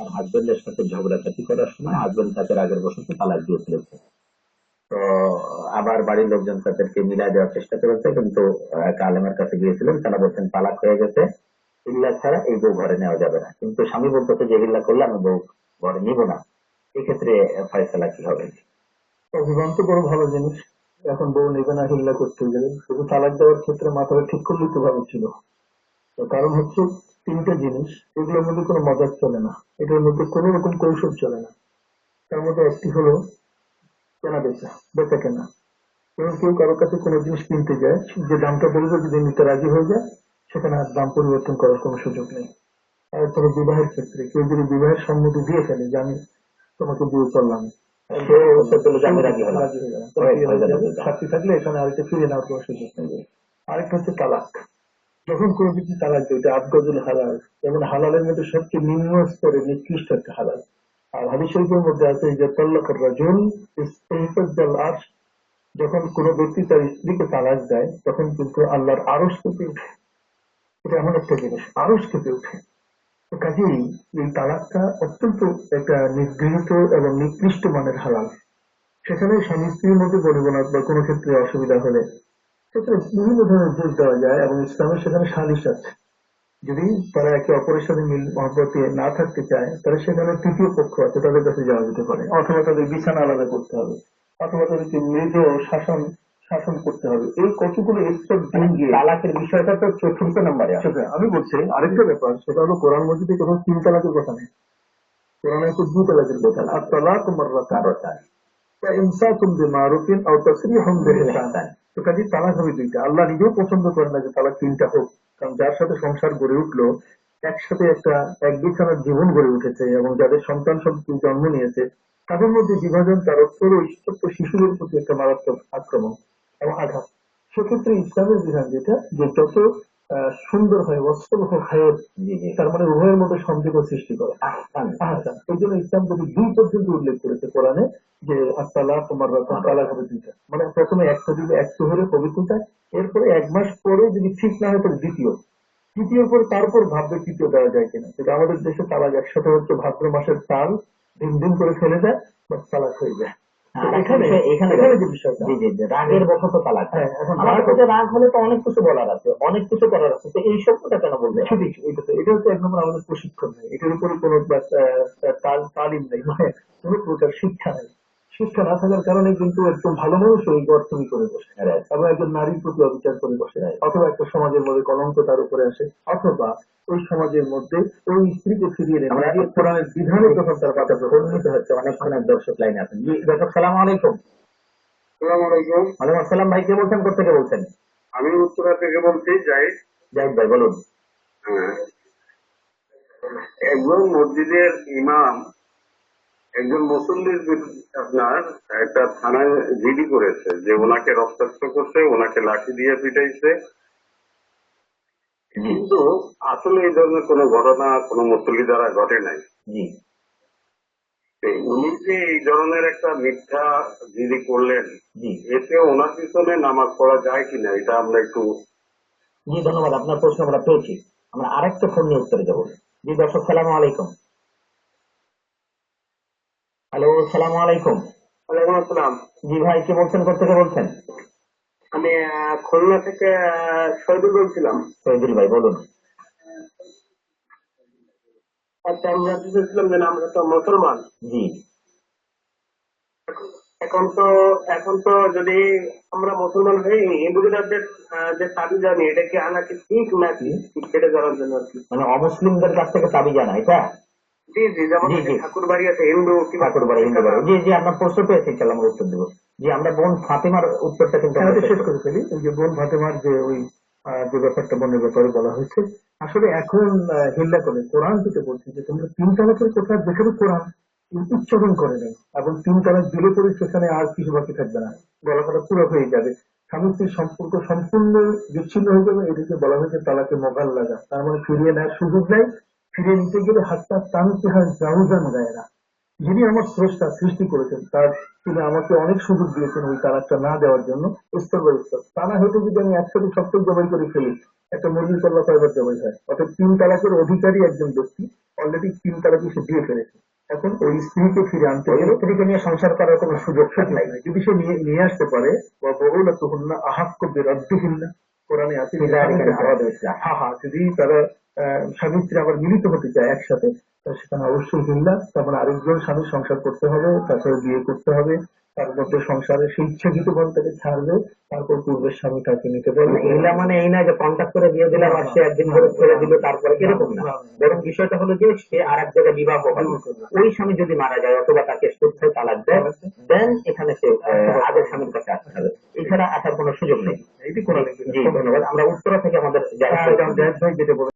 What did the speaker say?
তার হাজবেন্ডের সাথে ঝগড়াঝাটি করার সময় হাজবেন্ড তাকে রাগের বসতে তালাক দিয়ে ফেলেছে তো আবার বাড়ির লোকজন তাদেরকে মিলাই দেওয়ার চেষ্টা করেছে, কিন্তু এক আলেমের কাছে গিয়েছিলেন, তারা বলছেন তালাক হয়ে গেছে। হিল্লা ছাড়া এই বউ ঘরে নেওয়া যাবে না। কিন্তু স্বামী বলতেছে যে হিল্লা করলে আমি বউ ঘরে নিব না। এক্ষেত্রে ফয়সালা কি হবে? অভিমান তো বড় ভালো জিনিস। এখন বউ নেবে না হিল্লা করতে গেলে। শুধু তালাক দেওয়ার ক্ষেত্রে মাথাটা ঠিক করলে তো ভালো ছিল। তো কারণ হচ্ছে তিনটা জিনিস এগুলোর মধ্যে কোনো মজার চলে না। এটার মধ্যে কোনো রকম কৌশল চলে না। তার মধ্যে একটি হলো কেনা বেচা বেচা কেনা। এবং কেউ কারোর কাছে কোনো জিনিস কিনতে যায় যে দামটা বলবে যদি নিতে রাজি হয়ে যায় সেখানে আর দাম পরিবর্তন করার কোনো সুযোগ নেই। এরপরে বিবাহের ক্ষেত্রে কেউ যদি বিবাহের সম্মতি দিয়ে ফেলে যে আমি তোমাকে বিয়ে করলাম থাকলে এখানে আরেকটা ফিরে নেওয়ার কোনো সুযোগ নেই। আরেকটা হচ্ছে তালাক। যখন কোনো কিছু তালাক দেয়। এটা আবগজুল হালাল। যেমন হালালের মধ্যে সবচেয়ে নিম্ন স্তরে নিকৃষ্ট একটা হালাল। আর হাদিস শরীফের মধ্যে আছে যে তল্লাকর রাজুল ইস্তাহিফাজ্জাল যখন কোনো ব্যক্তি তার স্ত্রীকে তালাক দেয়, তখন কিন্তু আল্লাহর আরশ কেঁপে উঠে এটা এমন একটা জিনিস। আরশ কেঁপে উঠে কাজেই এই তালাকটা অত্যন্ত একটা নিগৃহীত এবং নিকৃষ্ট মানের হালাল। সেখানে স্বামী স্ত্রীর মধ্যে বনিবনাথ বা কোনো ক্ষেত্রে অসুবিধা হলে সেখানে বিভিন্ন ধরনের জোর দেওয়া যায় এবং ইসলামের সেখানে সালিশ আছে। যদি তারা একে অপরের সাথে মিল মহব্বতে না থাকতে চায় তাহলে সেখানে তৃতীয় পক্ষ আছে তাদের কাছে যাওয়া যেতে পারে। অথবা তাদের বিছানা আলাদা করতে হবে অথবা তাদেরকে মৃদ শাসন শাসন করতে হবে। এই কতগুলো স্টেপ দিয়ে তালাকের বিষয়টা তো চতুর্থ নম্বরে আছে। আমি বলছি আরেকটা ব্যাপার সেটা হলো কোরআন মসজিদে কোনো তিন তালাকের কথা নেই। কোরআনে তো দুই তালাকের কথা আর তালাক মাররাতান ইমসাকুম বিমারুফিন আও তাসরিহুম বিইহসান তো কাজে তালাক হবে দুইটা। আল্লাহ নিজেও পছন্দ করেন না যে তালাক তিনটা হোক। কারণ যার সাথে সংসার গড়ে উঠল, একসাথে একটা, এক বিছানার জীবন গড়ে উঠেছে এবং যাদের সন্তান সন্ততি জন্ম নিয়েছে, তাদের মধ্যে বিভাজন তার অত্যন্ত ঈশ্বর শিশুদের প্রতি একটা মারাত্মক আক্রমণ এবং আঘাত। সেক্ষেত্রে ইসলামের বিধান যেটা, যে যত সুন্দর হয় অস্ত্র খায়ের তার মানে উভয়ের মধ্যে সন্দেহ সৃষ্টি করে। আহসান আহসান। এই জন্য ইসলাম যদি দুই পর্যন্ত উল্লেখ করেছে কোরআনে, যে আত্মালা তোমার রকম হবে দুইটা। মানে প্রথমে একটা দিলে একশো হলে পবিত্রতা, এরপরে এক মাস পরে যদি ঠিক না হয়, তাহলে দ্বিতীয়। তৃতীয় পর তারপর ভাববে তৃতীয় দেওয়া যায় কিনা। কিন্তু আমাদের দেশে তালাক একসাথে হচ্ছে, ভাদ্র মাসের তাল দিন দিন করে ফেলে যায় বা তালাক হয়ে যায়। তো আর এখানে বিষয়- এখানে এখানে যে বিষয়টা। জি জি জি, রাগের বশত হ্যাঁ, আমার রাগ- কাছে রাগ হলে তো অনেক কিছু বলার আছে অনেক কিছু করার আছে। তো এই শব্দটা কেন বলবে এটা তো এটা হচ্ছে এক নম্বর আমাদের প্রশিক্ষণ নেই। এটার উপরে কোনো তালিম নেই। মানে কোনো প্রকার শিক্ষা নেই। শিক্ষা না থাকার কারণে কিন্তু একদম ভালো মানুষ ওই গর্তমি করে বসে. এবং একজন নারীর প্রতি অবিচার করে বসে। অথবা একটা সমাজের মধ্যে কলঙ্ক তার উপরে আসে। অথবা ওই সমাজের মধ্যে ওই স্ত্রীকে ফিরিয়ে নেয় আমরা কোরআনের বিধানে তখন তার পাতা উন্নীত হচ্ছে অনেকক্ষণের দর্শক লাইনে আছেন। দর্শক সালাম আলাইকুম। আসসালামু আলাইকুম। ওয়ালাইকুম আসসালাম ভাই কে বলছেন কোথেকে বলছেন? আমি উত্তরা থেকে বলছি যাই জাহিদ ভাই বলুন। হ্যাঁ। একজন মসজিদের ইমাম একজন মুসল্লির আপনার একটা থানায় জিডি করেছে যে ওনাকে রক্তাক্ত করছে ওনাকে লাঠি দিয়ে পিটাইছে। কিন্তু আসলে এই ধরনের কোনো ঘটনা কোনো মুসল্লি দ্বারা ঘটে নাই। উনি যে এই ধরনের একটা মিথ্যা জিডি করলেন জি। এতে ওনার পিছনে নামাজ পড়া যায় কিনা এটা আমরা একটু জি ধন্যবাদ। আপনার প্রশ্ন আমরা পেয়েছি। আমরা আরেকটা ফোন নিয়ে উত্তরে যাব। জি দর্শক সালাম আলাইকুম। হ্যালো সালাম আলাইকুম। ওয়ালাইকুম আসসালাম। জি ভাই কে বলছেন কোথেকে বলছেন? আমি খুলনা থেকে শহীদুল বলছিলাম। শহীদুল ভাই বলুন। আচ্ছা আমি জানতে চাইছিলাম যে আমরা তো মুসলমান। জি। এখন তো এখন তো যদি আমরা মুসলমান হই হিন্দুদের যে চাবি জানি এটা কি আনা কি ঠিক নাকি? সেটা জানার জন্য আর কি। মানে অমুসলিমদের কাছ থেকে চাবি জানা এটা? জি জি যেমন জি, জি। ঠাকুর বাড়ি আছে হিন্দু ঠাকুর বাড়ি হিন্দু বাড়ি জি জি আপনার প্রশ্ন পেয়েছি ইনশাল্লাহ আমরা উত্তর দেবো। জি আমরা বোন ফাতিমার উত্তরটা কিন্তু শেষ করে ফেলি ওই যে বোন ফাতেমার যে ওই যে ব্যাপারটা বোনের ব্যাপারে বলা হয়েছে আসলে এখন হিল্লা করে কোরআন থেকে বলছি যে তোমরা তিন তালাকের কথা যেখানে কোরআন উচ্চারণ করে নেই। এবং তিন তালাক দিলে পরে সেখানে আর কিছু বাকি থাকবে না। গলাটা পুরো হয়ে যাবে। স্বামী স্ত্রীর সম্পর্ক সম্পূর্ণ বিচ্ছিন্ন হয়ে যাবে। এটাকে বলা হয়েছে তালাকে মোগাল লাগা তার মানে ফিরিয়ে নেওয়ার সুযোগ নেই। ফিরিয়ে নিতে গেলে হাতটা টানতে হয় জাউজান গায়ে না। যিনি আমার স্রষ্টা সৃষ্টি করেছেন তার তিনি আমাকে অনেক সুযোগ দিয়েছেন ওই তালাকটা না দেওয়ার জন্য। স্তর বাই স্তর তা না হয়তো যদি আমি একসাথে সপ্তাহ জবাই করে ফেলি একটা মুরগির কল্লা কয়বার জবাই হয়। অর্থাৎ তিন তালাকের অধিকারী একজন ব্যক্তি অলরেডি তিন তালাকে সে দিয়ে ফেলেছে। এখন ওই স্ত্রীকে ফিরে আনতে গেলে স্ত্রীকে নিয়ে সংসার করার কোনো সুযোগ নাই। যদি সে নিয়ে নিয়ে আসতে পারে বা বহুলা তখন না আহাক্য বেরদ্দহীন কোরআনে আছে হ্যাঁ হ্যাঁ যদি তারা স্বামী স্ত্রী আবার মিলিত হতে চায় একসাথে সেখানে অবশ্যই হিল্লা তারপরে আরেকজন স্বামী সংসার করতে হবে তারপরে বিয়ে করতে হবে তার মধ্যে সংসারে সে ইচ্ছাকৃত তাকে ছাড়বে তারপর পূর্বের স্বামী তাকে নিতে পারবে। এগুলা মানে এই না যে কন্ট্যাক্ট করে দিয়ে দিলাম আর সে একদিন করে ছেড়ে দিল তারপরে এরকম না। বরং বিষয়টা হলো যে সে আর এক জায়গায় বিবাহ ওই স্বামী যদি মারা যায় অথবা তাকে শুদ্ধ তালাক দেয় দেন এখানে সে আগের স্বামীর কাছে আসতে হবে। এছাড়া আসার কোনো সুযোগ নেই। ধন্যবাদ। আমরা উত্তরা থেকে আমাদের যেটা